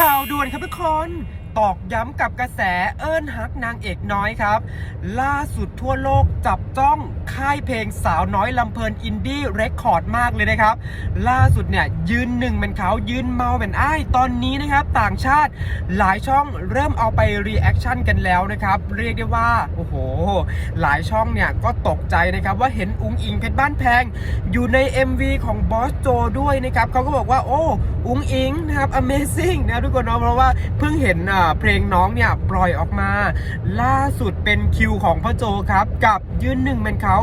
ข่าวด่วนครับทุกคน ตอกย้ำกับกระแสเอิ้นฮักนางเอกน้อยครับ ล่าสุดทั่วโลกจับจ้องค่ายเพลงสาวน้อยลำเพลินอินดี้เรคคอร์ดมากเลยนะครับ ล่าสุดเนี่ยยืนหนึ่งเป็นเขายืนเมาเป็นอ้าย ตอนนี้นะครับ ต่างชาติหลายช่องเริ่มเอาไปรีแอคชั่นกันแล้วนะครับ เรียกได้ว่า โอ้โห หลายช่องเนี่ยก็ตกใจนะครับ ว่าเห็นอุ้งอิงเพชรบ้านแพง อยู่ใน MV ของบอสโจด้วยนะครับเขาก็บอกว่าโอ้อุ้งอิงนะครับ Amazing นะทุกคนเนาะเพราะว่าเพิ่งเห็นอ่เพลงน้องเนี่ยปล่อยออกมา ล่าสุดเป็นคิวของพ่อโจครับ กับยืนหนึ่งเป็นเขา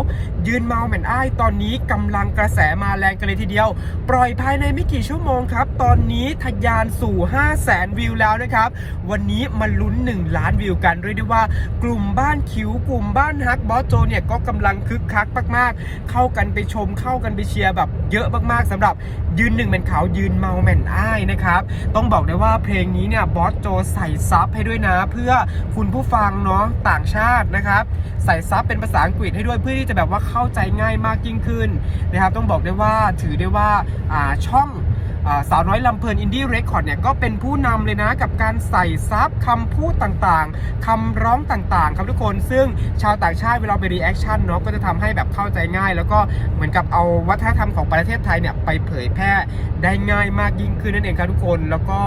ยืนเมาเหมือนอ้ายตอนนี้กำลังกระแสมาแรงกันเลยทีเดียว ปล่อยภายในไม่กี่ชั่วโมงครับ ตอนนี้ทะยานสู่ 5 0 0แสนวิวแล้วนะครับ วันนี้มาลุ้น 1 ล้านวิวกันเรียกได้ว่ากลุ่มบ้านคิวกลุ่มบ้านฮักบอสโจเนี่ยก็กำลังคึกคักมากๆ เข้ากันไปชมเข้ากันไปเชียร์แบบเยอะมากๆสำหรับยืนหนึ่งเป็นเขายืนเมาแม่นอ้ายนะครับต้องบอกเลยว่าเพลงนี้เนี่ยบอสโจใส่ส่ซับให้ด้วยนะ เพื่อคุณผู้ฟังเนาะต่างชาตินะครับ ใส่ซับเป็นภาษาอังกฤษให้ด้วยเพื่อที่จะแบบว่าเข้าใจง่ายมากยิ่งขึ้นนะครับ ต้องบอกได้ว่าถือได้ว่าช่อง สาวน้อยลำเพลินอินดี้เรคคอร์ดเนี่ยก็เป็นผู้นำเลยนะกับการใส่ซับคำพูดต่างๆคำร้องต่างๆ ครับทุกคนซึ่งชาวต่างชาติเวลาไปรีแอคชั่นเนาะก็จะทำให้แบบเข้าใจง่าย แล้วก็เหมือนกับเอาวัฒนธรรมของประเทศไทยเนี่ยไปเผยแพร่ได้ง่ายมากยิ่งขึ้นนั่นเองครับทุกคน แล้วก็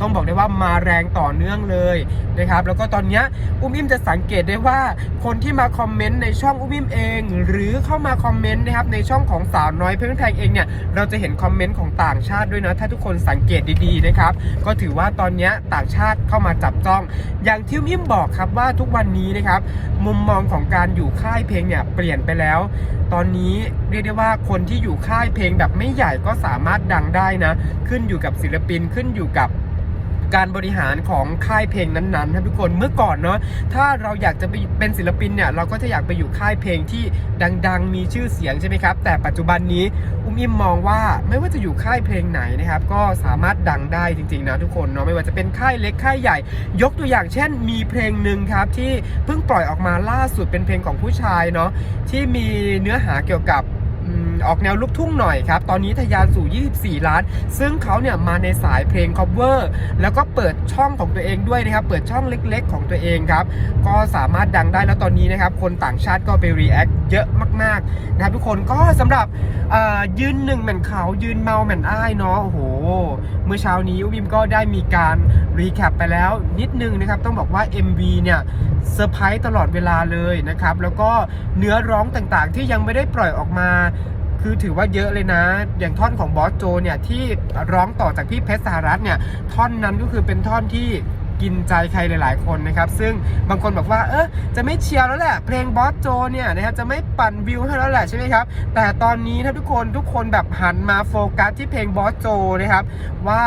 ต้องบอกได้ว่ามาแรงต่อเนื่องเลยนะครับแล้วก็ตอนนี้อุ้มอิมจะสังเกตได้ว่าคนที่มาคอมเมนต์ในช่องอุ้มอิมเอง หรือเข้ามาคอมเมนต์นะครับในช่องของสาวน้อยเพชรบ้านแพงเองเนี่ยเราจะเห็นคอมเมนต์ของต่างชาติด้วยนะถ้าทุกคนสังเกตดีๆนะครับ ก็ถือว่าตอนนี้ต่างชาติเข้ามาจับจ้อง อย่างที่มิมบอกครับว่าทุกวันนี้นะครับมุมมองของการอยู่ค่ายเพลงเนี่ยเปลี่ยนไปแล้ว ตอนนี้เรียกได้ว่าคนที่อยู่ค่ายเพลงแบบไม่ใหญ่ก็สามารถดังได้นะ ขึ้นอยู่กับศิลปินขึ้นอยู่กับ การบริหารของค่ายเพลงนั้นๆครับทุกคนเมื่อก่อนเนาะถ้าเราอยากจะไปเป็นศิลปินเนี่ยเราก็จะอยากไปอยู่ค่ายเพลงที่ดัง ๆ มีชื่อเสียงใช่ไหมครับ แต่ปัจจุบันนี้อุ้มอิมมองว่าไม่ว่าจะอยู่ค่ายเพลงไหนนะครับ ก็สามารถดังได้จริงๆนะทุกคนเนาะไม่ว่าจะเป็นค่ายเล็กค่ายใหญ่ ยกตัวอย่างเช่น มีเพลงหนึ่งครับที่เพิ่งปล่อยออกมาล่าสุดเป็นเพลงของผู้ชายเนาะที่มีเนื้อหาเกี่ยวกับ ออกแนวลูกทุ่งหน่อยครับ ตอนนี้ทะยานสู่ 24 ล้าน ซึ่งเขาเนี่ยมาในสายเพลง cover แล้วก็เปิดช่องของตัวเองด้วยนะครับ เปิดช่องเล็กๆ ของตัวเองครับ ก็สามารถดังได้แล้วตอนนี้นะครับ คนต่างชาติก็ไป react เยอะมากๆนะครับทุกคนก็สำหรับยืนหนึ่งเหมือนเขายืนเมาเหมือนอ้ายเนาะโอ้โห เมื่อเช้านี้วิมก็ได้มีการรีแคปไปแล้วนิดนึงนะครับ ต้องบอกว่า MV เนี่ยเซอร์ไพรส์ตลอดเวลาเลยนะครับ แล้วก็เนื้อร้องต่างๆที่ยังไม่ได้ปล่อยออกมา คือถือว่าเยอะเลยนะ อย่างท่อนของบอสโจเนี่ยที่ร้องต่อจากพี่เพชรสหรัฐเนี่ยท่อนนั้นก็คือเป็นท่อนที่ กินใจใครหลาย ๆ คนนะครับ ซึ่งบางคนบอกว่า เออจะไม่เชียร์แล้วแหละ เพลงบอสโจเนี่ยนะครับจะไม่ปั่นวิวให้แล้วแหละใช่ไหมครับ แต่ตอนนี้ถ้าทุกคนทุกคนแบบหันมาโฟกัสที่เพลงบอสโจนะครับ ว่า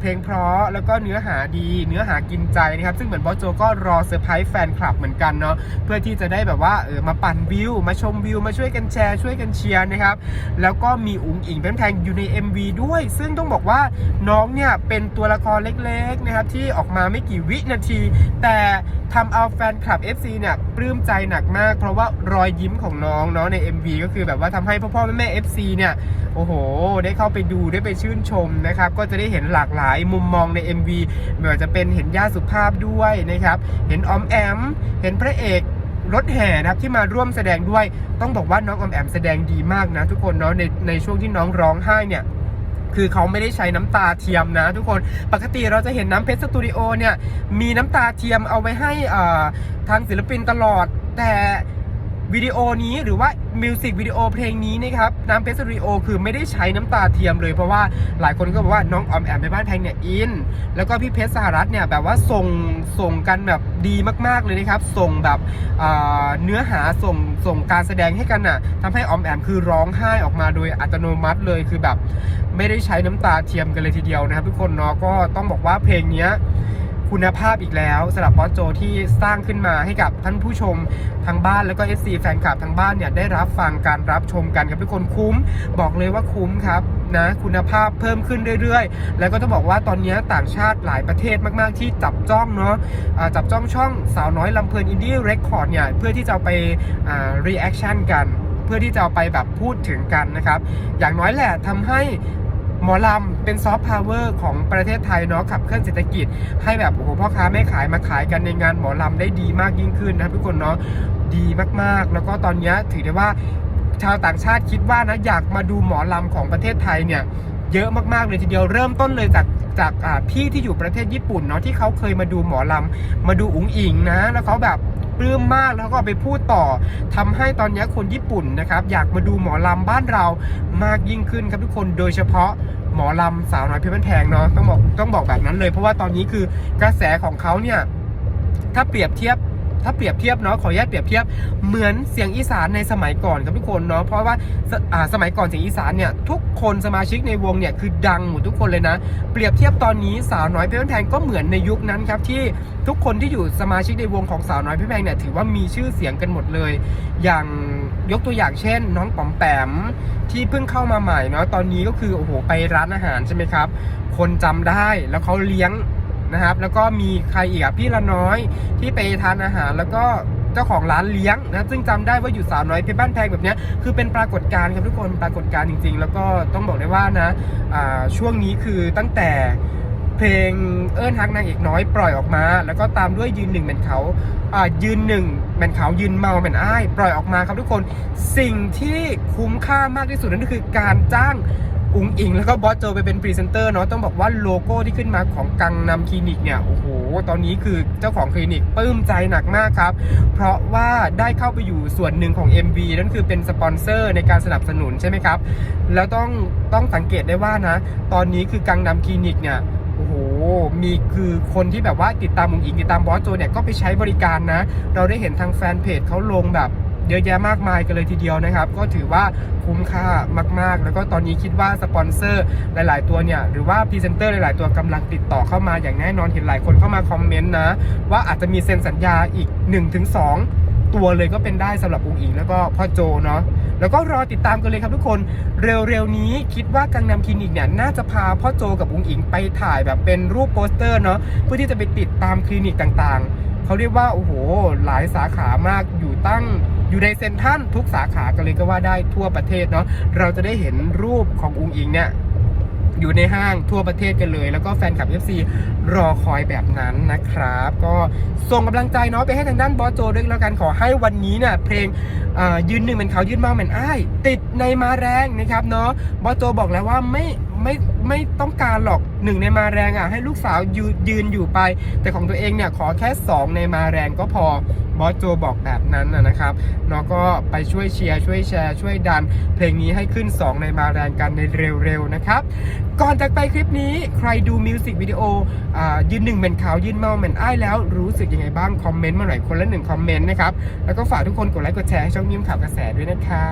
เพลงเพราะแล้วก็เนื้อหาดีเนื้อหากินใจนะครับ ซึ่งเหมือนบอสโจก็รอเซอร์ไพรส์แฟนคลับเหมือนกันเนาะเพื่อที่จะได้แบบว่าเออมาปั่นวิว มาชมวิว มาช่วยกันแชร์ช่วยกันเชียร์นะครับ แล้วก็มีอุ๋งอิงเป็นแพงอยู่ใน MV ด้วย ซึ่งต้องบอกว่าน้องเนี่ยเป็นตัวละครเล็ก ๆ นะครับที่ออกมาไม่กี่วินาที แต่ทำเอาแฟนคลับ FC เนี่ยปลื้มใจหนักมาก เพราะว่ารอยยิ้มของน้องเนาะใน MV ก็คือแบบว่าทำให้พ่อพ่อแม่แม่ FC เนี่ยโอ้โห ได้เข้าไปดูได้ไปชื่นชมนะครับ ก็จะได้เห็นหลากหลายมุมมองใน MV ไม่ว่าจะเป็นเห็นย่าสุภาพด้วยนะครับ เห็นออมแอม เห็นพระเอกรถแห่นะครับที่มาร่วมแสดงด้วย ต้องบอกว่าน้องออมแอมแสดงดีมากนะทุกคนเนาะในในช่วงที่น้องร้องไห้เนี่ย คือเขาไม่ได้ใช้น้ำตาเทียมนะ ทุกคนปกติเราจะเห็นน้ำเพชรสตูดิโอเนี่ยมีน้ำตาเทียมเอาไว้ให้ทางศิลปินตลอดแต่ วิดีโอนี้หรือว่ามิวสิกวิดีโอเพลงนี้นะครับน้ำเพชรสตูดิโอคือไม่ได้ใช้น้ำตาเทียมเลยเพราะว่าหลายคนก็บอกว่าน้องออมแอมไปบ้านแพงเนี่ยอิน แล้วก็พี่เพชรสหรัฐเนี่ยแบบว่าส่งส่งกันแบบดีมากๆเลยนะครับ ส่งแบบเนื้อหาส่งส่งการแสดงให้กันน่ะทำให้ออมแอมคือร้องไห้ออกมาโดยอัตโนมัติเลยคือแบบไม่ได้ใช้น้ำตาเทียมกันเลยทีเดียวนะครับทุกคนเนาะก็ต้องบอกว่าเพลงเนี้ย คุณภาพอีกแล้วสำหรับบอสโจที่สร้างขึ้นมาให้กับท่านผู้ชมทางบ้านแล้วก็ FC แฟนคลับทางบ้านเนี่ยได้รับฟังการรับชมกันครับทุกคนคุ้ม บอกเลยว่าคุ้มครับนะคุณภาพเพิ่มขึ้นเรื่อยๆ แล้วก็ต้องบอกว่าตอนนี้ต่างชาติหลายประเทศมากๆ ที่จับจ้องเนาะอ่าจับจ้องช่องสาวน้อยลำเพลินอินดี้เรคคอร์ดเนี่ยเพื่อที่จะไปอ่า reaction กัน เพื่อที่จะไปแบบพูดถึงกันนะครับ อย่างน้อยแหละทำให้ หมอลำเป็นซอฟต์พาวเวอร์ของประเทศไทยเนาะขับเคลื่อนเศรษฐกิจ ให้แบบโอ้โหพ่อค้าแม่ขายมาขายกันในงานหมอลำได้ดีมากยิ่งขึ้นนะทุกคนเนาะดีมากๆ แล้วก็ตอนนี้ถือได้ว่าชาวต่างชาติคิดว่านะอยากมาดูหมอลำของประเทศไทยเนี่ยเยอะมากๆเลยทีเดียวเริ่มต้นเลยจากจากพี่ที่อยู่ประเทศญี่ปุ่นเนาะที่เขาเคยมาดูหมอลำมาดูอุ๋งอิงนะ แล้วเขาแบบ ปลื้มมากแล้วก็ไปพูดต่อทำให้ตอนนี้คนญี่ปุ่นนะครับอยากมาดูหมอลำบ้านเรามากยิ่งขึ้นครับทุกคนโดยเฉพาะหมอลำสาวน้อยเพชรบ้านแพงเนาะต้องบอกต้องบอกแบบนั้นเลย เพราะว่าตอนนี้คือกระแสของเขาเนี่ยถ้าเปรียบเทียบถ้าเปรียบเทียบเนาะขออนุญาตเปรียบเทียบเหมือนเสียงอีสานในสมัยก่อนครับทุกคนเนาะเพราะว่าสอ่าสมัยก่อนเสียงอีสานเนี่ยทุก คนสมาชิกในวงเนี่ยคือดังหมดทุกคนเลยนะ เปรียบเทียบตอนนี้สาวน้อยเพชรบ้านแพงก็เหมือนในยุคนั้นครับที่ทุกคนที่อยู่สมาชิกในวงของสาวน้อยเพชรบ้านแพงเนี่ยถือว่ามีชื่อเสียงกันหมดเลย อย่างยกตัวอย่างเช่น น้องป๋อมแปมที่เพิ่งเข้ามาใหม่เนาะตอนนี้ก็คือโอ้โหไปร้านอาหารใช่ไหมครับ คนจำได้แล้วเขาเลี้ยงนะครับ แล้วก็มีใครอีกอะพี่ละน้อยที่ไปทานอาหารแล้วก็ เจ้าของร้านเลี้ยงนะซึ่งจำได้ว่าอยู่สาวน้อยเพชรบ้านแพงแบบนี้คือเป็นปรากฏการณ์ครับทุกคนปรากฏการณ์จริง ๆ แล้วก็ต้องบอกได้ว่านะช่วงนี้คือตั้งแต่เพลงเอิ้นฮักนางเอกน้อยปล่อยออกมา แล้วก็ตามด้วยยืนหนึ่งเป็นเขาอ่ายืนหนึ่งเป็นเขายืนเมาเป็นอ้าย ปล่อยออกมาครับทุกคน สิ่งที่คุ้มค่ามากที่สุดนั่นก็คือการจ้าง อุงอิงแล้วก็บอสโจไปเป็นพรีเซนเตอร์เนาะต้องบอกว่าโลโก้ที่ขึ้นมาของกังนำคลินิกเนี่ยโอ้โหตอนนี้คือเจ้าของคลินิกปลื้มใจหนักมากครับ เพราะว่าได้เข้าไปอยู่ส่วนหนึ่งของ MV นั่นคือเป็นสปอนเซอร์ในการสนับสนุนใช่ไหมครับ แล้วต้องต้องสังเกตได้ว่านะ ตอนนี้คือกังนำคลินิกเนี่ยโอ้โห มีคือคนที่แบบว่าติดตามอุงอิงติดตามบอสโจเนี่ยก็ไปใช้บริการนะ เราได้เห็นทางแฟนเพจเขาลงแบบ เยอะแยะมากมายกันเลยทีเดียวนะครับ ก็ถือว่าคุ้มค่ามาก ๆ แล้วก็ตอนนี้คิดว่าสปอนเซอร์หลาย ๆ ตัวเนี่ย หรือว่าพรีเซนเตอร์หลาย ๆ ตัวกำลังติดต่อเข้ามาอย่างแน่นอนเห็นหลายคนเข้ามาคอมเมนต์นะ ว่าอาจจะมีเซ็นสัญญาอีก 1-2 ตัวเลยก็เป็นได้สำหรับอุงอิงแล้วก็พ่อโจเนาะแล้วก็รอติดตามกันเลยครับทุกคนเร็วๆนี้คิดว่ากังนำคลินิกเนี่ยน่าจะพาพ่อโจกับอุงอิงไปถ่ายแบบเป็นรูปโปสเตอร์เนาะเพื่อที่จะไปติดตามคลินิกต่างๆ เขาเรียกว่า โอ้โห หลายสาขามากอยู่ตั้ง อยู่ในเซ็นทรัลทุกสาขากันเลยก็ว่าได้ทั่วประเทศเนาะเราจะได้เห็นรูปของอุงอิงเนี่ยอยู่ในห้างทั่วประเทศกันเลย แล้วก็แฟนคลับ FC รอคอยแบบนั้นนะครับ ก็ส่งกำลังใจเนาะไปให้ทางด้านบอสโจด้วยแล้วกันขอให้วันนี้เนี่ยเพลงอ่ายืนหนึ่งเป็นเขายืนมาเหมือนอ้ายติดในมาแรงนะครับเนาะบอสโจบอกแล้วว่าไม่ ไม่ไม่ต้องการหรอกหนึ่งในมาแรงอะให้ลูกสาวยืนยืนอยู่ไป แต่ของตัวเองเนี่ยขอแค่ 2 ในมาแรงก็พอบอสโจบอกแบบนั้นนะครับเนาะก็ไปช่วยเชียร์ช่วยแชร์ ช่วยดัน เพลงนี้ให้ขึ้น 2 ในมาแรงกันในเร็วๆนะครับ ก่อนจากไปคลิปนี้ใครดูมิวสิกวิดีโออ่ายืนหนึ่งเป็นขาวยืนเมาเหมือนอ้ายแล้วรู้สึกยังไงบ้าง คอมเมนต์มาหน่อยคนละหนึ่งคอมเมนต์นะครับ แล้วก็ฝากทุกคนกดไลค์กดแชร์ให้ช่องมิมข่าวกระแสด้วยนะครับ